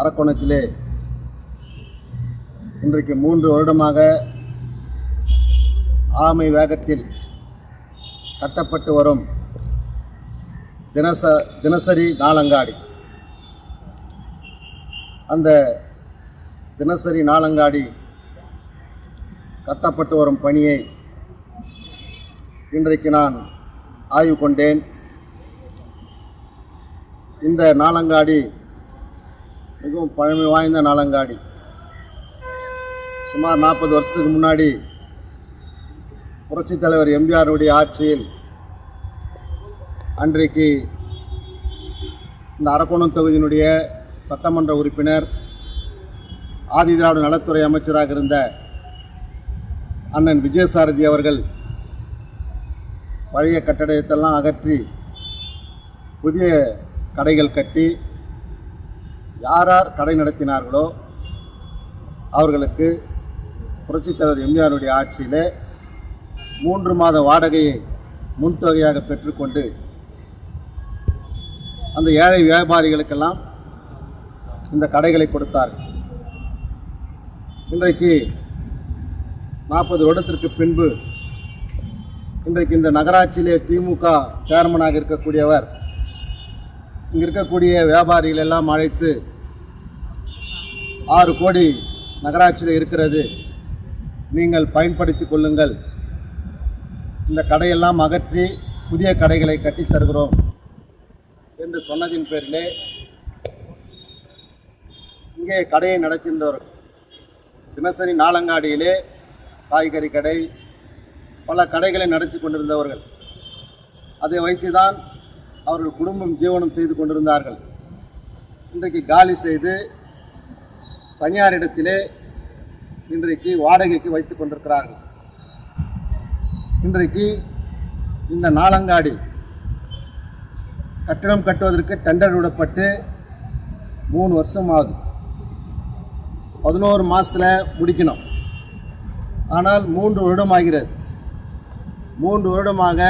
அரக்கோணத்திலே இன்றைக்கு மூன்று வருடமாக ஆமை வேகத்தில் கட்டப்பட்டு வரும் தினச தினசரி நாளங்காடி. அந்த தினசரி நாளங்காடி கட்டப்பட்டு வரும் பணியை இன்றைக்கு நான் ஆய்வு கொண்டேன். இந்த நாளங்காடி மிகவும் பழமை வாய்ந்த நாளங்காடி. சுமார் நாற்பது வருஷத்துக்கு முன்னாடி புரட்சித் தலைவர் எம்ஜிஆருடைய ஆட்சியில் அன்றைக்கு இந்த அரக்கோணம் தொகுதியினுடைய சட்டமன்ற உறுப்பினர் ஆதிதிராவிட நலத்துறை அமைச்சராக இருந்த அண்ணன் விஜயசாரதி அவர்கள் பழைய கட்டடத்தெல்லாம் அகற்றி புதிய கடைகள் கட்டி யார் யார் கடை நடத்தினார்களோ அவர்களுக்கு புரட்சித்தலைவர் எம்ஜிஆருடைய ஆட்சியிலே மூன்று மாத வாடகையை முன்தொகையாக பெற்றுக்கொண்டு அந்த ஏழை வியாபாரிகளுக்கெல்லாம் இந்த கடைகளை கொடுத்தார். இன்றைக்கு நாற்பது வருடத்திற்கு பின்பு இன்றைக்கு இந்த நகராட்சியிலே திமுக சேர்மனாக இருக்கக்கூடியவர் இங்கே இருக்கக்கூடிய வியாபாரிகள் எல்லாம் அழைத்து ஆறு கோடி நகராட்சியில் இருக்கிறது. நீங்கள் பயன்படுத்தி கொள்ளுங்கள். இந்த கடையெல்லாம் அகற்றி புதிய கடைகளை கட்டித் தருகிறோம் என்று சொன்னதின் பேரிலே இங்கே கடையை நடக்கின்றவர் தினசரி நாளங்காடியிலே காய்கறி கடை பல கடைகளை நடத்தி கொண்டிருந்தவர்கள். அதை வைத்து தான் அவர்கள் குடும்பம் ஜீவனம் செய்து கொண்டிருந்தார்கள். இன்றைக்கு காலி செய்து தனியாரிடத்திலே இன்றைக்கு வாடகைக்கு வைத்து கொண்டிருக்கிறார்கள். இன்றைக்கு இந்த நாளங்காடி கட்டிடம் கட்டுவதற்கு டெண்டர் விடப்பட்டு மூணு வருஷம் ஆகுது. பதினோரு மாதத்தில் முடிக்கணும். ஆனால் மூன்று வருடம் ஆகிறது. மூன்று வருடமாக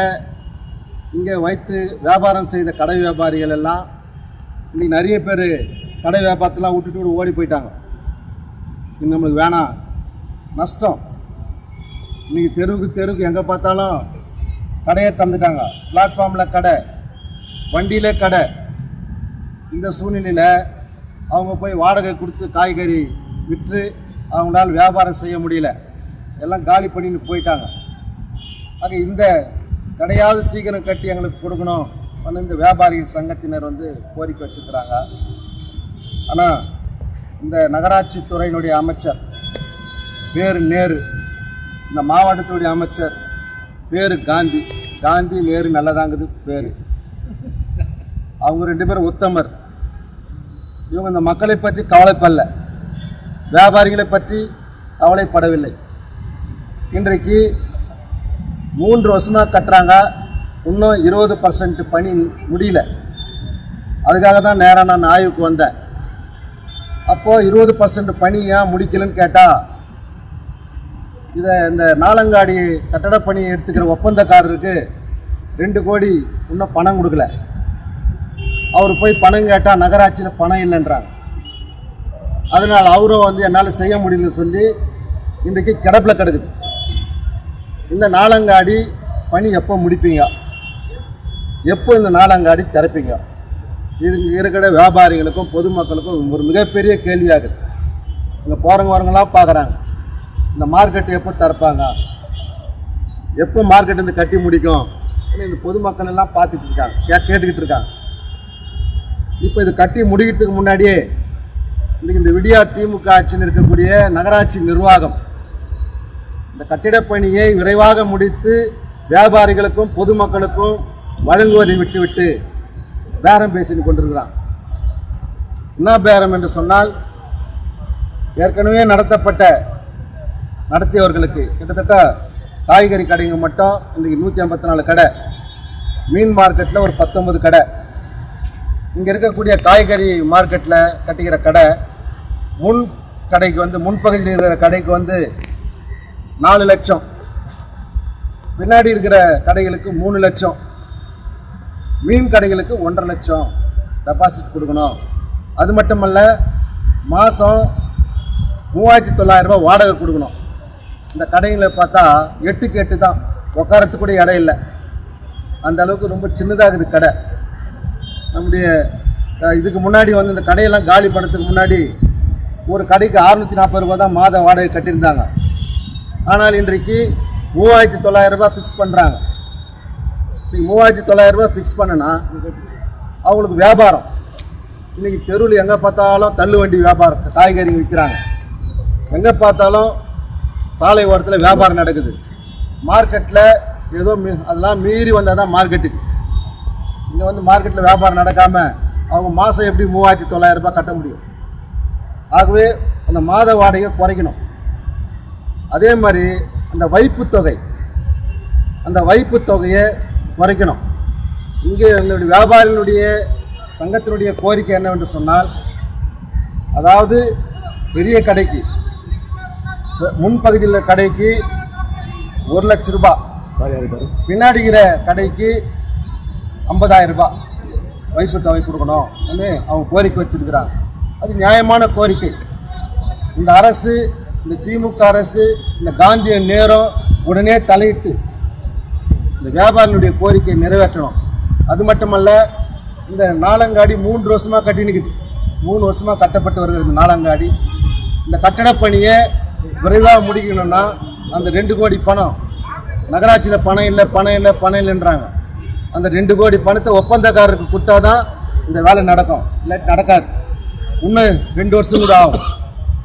இங்கே வைத்து வியாபாரம் செய்த கடை வியாபாரிகள் எல்லாம் இன்னைக்கு நிறைய பேர் கடை வியாபாரத்தெல்லாம் விட்டுட்டு விட்டு ஓடி போயிட்டாங்க. இது நம்மளுக்கு வேணாம். நஷ்டம். இன்னைக்கு தெருவுக்கு தெருவுக்கு எங்கே பார்த்தாலும் கடையை தந்துட்டாங்க. பிளாட்ஃபார்மில் கடை வண்டியிலே கடை. இந்த சூழ்நிலையில் அவங்க போய் வாடகை கொடுத்து காய்கறி விற்று அவங்களால் வியாபாரம் செய்ய முடியல. எல்லாம் காலி பண்ணின்னு போயிட்டாங்க. ஆக இந்த கடையாவது சீக்கிரம் கட்டி எங்களுக்கு கொடுக்கணும் அப்படின்னு இந்த வியாபாரிகள் சங்கத்தினர் வந்து கோரிக்கை வச்சுருக்கிறாங்க. ஆனால் இந்த நகராட்சி துறையினுடைய அமைச்சர் பேர் நேரு இந்த மாவட்டத்துடைய அமைச்சர் பேர் காந்தி. காந்தி நேரு நல்லதாங்குது பேர். அவங்க ரெண்டு பேரும் உத்தமர். இவங்க இந்த மக்களை பற்றி கவலைப்படல. வியாபாரிகளை பற்றி கவலைப்படவில்லை. இன்றைக்கு மூன்று வருஷமாக கட்டுறாங்க. இன்னும் இருபது பர்சன்ட் பணி முடியல. அதுக்காக தான் நேராக நான் ஆய்வுக்கு வந்தேன். அப்போது இருபது பர்சன்ட் பணி ஏன் முடிக்கலன்னு கேட்டால் இதை இந்த நாலங்காடி கட்டட பணி எடுத்துக்கிற ஒப்பந்தக்காரருக்கு ரெண்டு கோடி இன்னும் பணம் கொடுக்கல. அவர் போய் பணம் கேட்டால் நகராட்சியில் பணம் இல்லைன்றாங்க. அதனால் அவரும் வந்து என்னால் செய்ய முடியலன்னு சொல்லி இன்றைக்கு கிடப்பில் கிடக்குது. இந்த நாளங்காடி பணி எப்போ முடிப்பீங்க? எப்போ இந்த நாளங்காடி திறப்பீங்க? இது இருக்கிற வியாபாரிகளுக்கும் பொதுமக்களுக்கும் ஒரு மிகப்பெரிய கேள்வியாகுது. இங்கே போகிறவங்க வரவங்களாம் பார்க்குறாங்க இந்த மார்க்கெட் எப்போ திறப்பாங்க? எப்போ மார்க்கெட் வந்து கட்டி முடிக்கும்? அப்படின்னு இந்த பொதுமக்கள் எல்லாம் பார்த்துட்டு இருக்காங்க. கே கேட்டுக்கிட்டு இருக்காங்க. இப்போ இது கட்டி முடிக்கிறதுக்கு முன்னாடியே இன்றைக்கி இந்த விடியா திமுக ஆட்சியில் இருக்கக்கூடிய நகராட்சி நிர்வாகம் இந்த கட்டிடப் பணியை விரைவாக முடித்து வியாபாரிகளுக்கும் பொதுமக்களுக்கும் வழங்குவதை விட்டுவிட்டு பேரம் பேசின்னு கொண்டிருக்கிறான். என்ன பேரம் என்று சொன்னால் ஏற்கனவே நடத்தப்பட்ட நடத்தியவர்களுக்கு கிட்டத்தட்ட காய்கறி கடைங்க மட்டும் இன்றைக்கி நூற்றி ஐம்பத்தி நாலு கடை. மீன் மார்க்கெட்டில் ஒரு பத்தொன்பது கடை. இங்கே இருக்கக்கூடிய காய்கறி மார்க்கெட்டில் கட்டிக்கிற கடை முன் கடைக்கு வந்து முன்பகுதியில் இருக்கிற கடைக்கு வந்து நாலு லட்சம். பின்னாடி இருக்கிற கடைகளுக்கு மூணு லட்சம். மீன் கடைகளுக்கு ஒன்றரை லட்சம் டெபாசிட் கொடுக்கணும். அது மட்டுமல்ல மாதம் மூவாயிரத்தி தொள்ளாயிரரூபா வாடகை கொடுக்கணும். இந்த கடைகளை பார்த்தா எட்டுக்கு எட்டு தான். உட்காரத்துக்கு கூட இடம் இல்லை. அந்த அளவுக்கு ரொம்ப சின்னதாகுது கடை. நம்முடைய இதுக்கு முன்னாடி வந்து இந்த கடையெல்லாம் காலி பண்ணதுக்கு முன்னாடி ஒரு கடைக்கு அறுநூற்றி நாற்பது ரூபா தான் மாத வாடகை கட்டியிருந்தாங்க. ஆனால் இன்றைக்கு மூவாயிரத்தி தொள்ளாயிரம் ரூபாய் ஃபிக்ஸ் பண்ணுறாங்க இன்றைக்கி மூவாயிரத்தி தொள்ளாயிரம் ரூபாய் ஃபிக்ஸ் பண்ணனா அவங்களுக்கு வியாபாரம். இன்னைக்கு தெருவில் எங்கே பார்த்தாலும் தள்ளு வண்டி வியாபாரம் காய்கறி விற்கிறாங்க எங்கே பார்த்தாலும் சாலை ஓரத்தில் வியாபாரம் நடக்குது. மார்க்கெட்டில் ஏதோ மீ அதெல்லாம் மீறி வந்தால் தான் மார்க்கெட்டுக்கு. இங்கே வந்து மார்க்கெட்டில் வியாபாரம் நடக்காமல் அவங்க மாதம் எப்படி மூவாயிரத்தி தொள்ளாயிரம் ரூபாய் கட்ட முடியும்? ஆகவே அந்த மாத வாடகையை குறைக்கணும். அதே மாதிரி அந்த வைப்பு தொகை அந்த வைப்பு தொகையை குறைக்கணும். இங்கே என்னுடைய வியாபாரிகளுடைய சங்கத்தினுடைய கோரிக்கை என்னவென்று சொன்னால் அதாவது பெரிய கடைக்கு முன்பகுதியில் உள்ள கடைக்கு ஒரு லட்ச ரூபாய் பின்னாடி இருக்கிற கடைக்கு ஐம்பதாயிரம் ரூபாய் வைப்பு தொகை கொடுக்கணும் அவங்க கோரிக்கை வச்சிருக்கிறாங்க. அது நியாயமான கோரிக்கை. இந்த அரசு இந்த திமுக அரசு இந்த காந்திய நேரம் உடனே தலையிட்டு இந்த வியாபாரினுடைய கோரிக்கையை நிறைவேற்றணும். அது மட்டுமல்ல இந்த நாளங்காடி மூன்று வருஷமாக கட்டி நிற்குது மூணு வருஷமாக கட்டப்பட்டு வருகிறது இந்த நாளங்காடி. இந்த கட்டடப்பணியை விரைவாக முடிக்கணும்னா அந்த ரெண்டு கோடி பணம். நகராட்சியில் பணம் இல்லை பணம் இல்லை பணம் இல்லைன்றாங்க. அந்த ரெண்டு கோடி பணத்தை ஒப்பந்தக்காரருக்கு கொடுத்தா தான் இந்த வேலை நடக்கும். இல்லை நடக்காது. இன்னும் ரெண்டு வருஷம் கூட ஆகும்.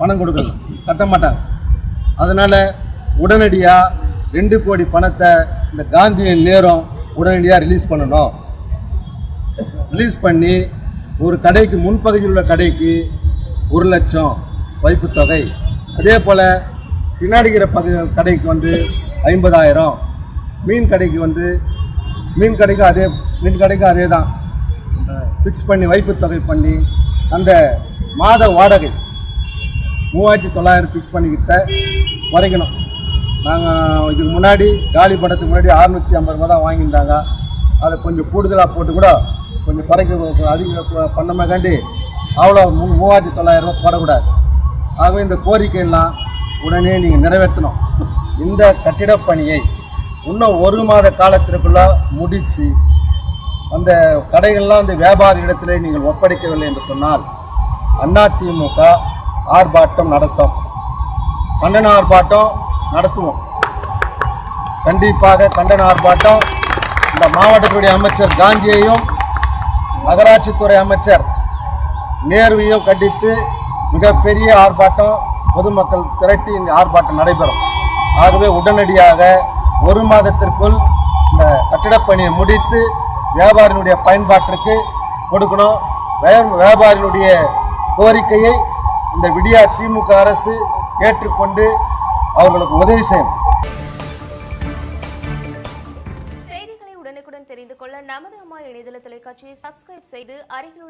பணம் கொடுக்கணும். கட்ட மாட்டாங்க. அதனால் உடனடியாக ரெண்டு கோடி பணத்தை இந்த காந்தியின் நேரம் உடனடியாக ரிலீஸ் பண்ணணும். ரிலீஸ் பண்ணி ஒரு கடைக்கு முன்பகுதியில் உள்ள கடைக்கு ஒரு லட்சம் வைப்புத் தொகை அதே போல் பின்னாடி பகு கடைக்கு வந்து ஐம்பதாயிரம். மீன் கடைக்கு வந்து மீன் கடைக்கும் அதே மீன் கடைக்கும் அதே தான் ஃபிக்ஸ் பண்ணி வைப்பு தொகை பண்ணி அந்த மாத வாடகை மூவாயிரத்தி தொள்ளாயிரம் ஃபிக்ஸ் பண்ணிக்கிட்ட குறைக்கணும் நாங்கள் இதுக்கு முன்னாடி காலி படத்துக்கு முன்னாடி அறுநூற்றி ஐம்பது ரூபா தான் வாங்கியிருந்தாங்க. அதை கொஞ்சம் கூடுதலாக போட்டு கூட கொஞ்சம் குறைக்க அதிக பண்ணமாக்காண்டி அவ்வளோ மூ மூவாயிரத்தி தொள்ளாயிரம் ரூபா போடக்கூடாது. ஆகவே இந்த கோரிக்கையெல்லாம் உடனே நீங்கள் நிறைவேற்றணும். இந்த கட்டிடப் பணியை இன்னும் ஒரு மாத காலத்திற்குள்ள முடித்து அந்த கடைகள்லாம் அந்த வியாபார இடத்திலே நீங்கள் ஒப்படைக்கவில்லை என்று சொன்னால் அதிமுக ஆர்ப்பாட்டம் நடத்தும். கண்டன ஆர்ப்பாட்டம் நடத்துவோம். கண்டிப்பாக கண்டன ஆர்ப்பாட்டம் இந்த மாவட்டத்துடைய அமைச்சர் காந்தியையும் நகராட்சித்துறை அமைச்சர் நேருவையும் கண்டித்து மிகப்பெரிய ஆர்ப்பாட்டம் பொதுமக்கள் திரட்டி இந்த ஆர்ப்பாட்டம் நடைபெறும். ஆகவே உடனடியாக ஒரு மாதத்திற்குள் இந்த கட்டிடப்பணியை முடித்து வியாபாரியினுடைய பயன்பாட்டிற்கு கொடுக்கணும். வியாபாரியினுடைய கோரிக்கையை இந்த விடியா திமுக அரசு ஏற்றுக்கொண்டு அவர்களுக்கு உதவி செய்யும் செய்திகளை உடனுக்குடன் தெரிந்து கொள்ள நமது அம்மா இணையதள தொலைக்காட்சியை சப்ஸ்கிரைப் செய்து அருகில்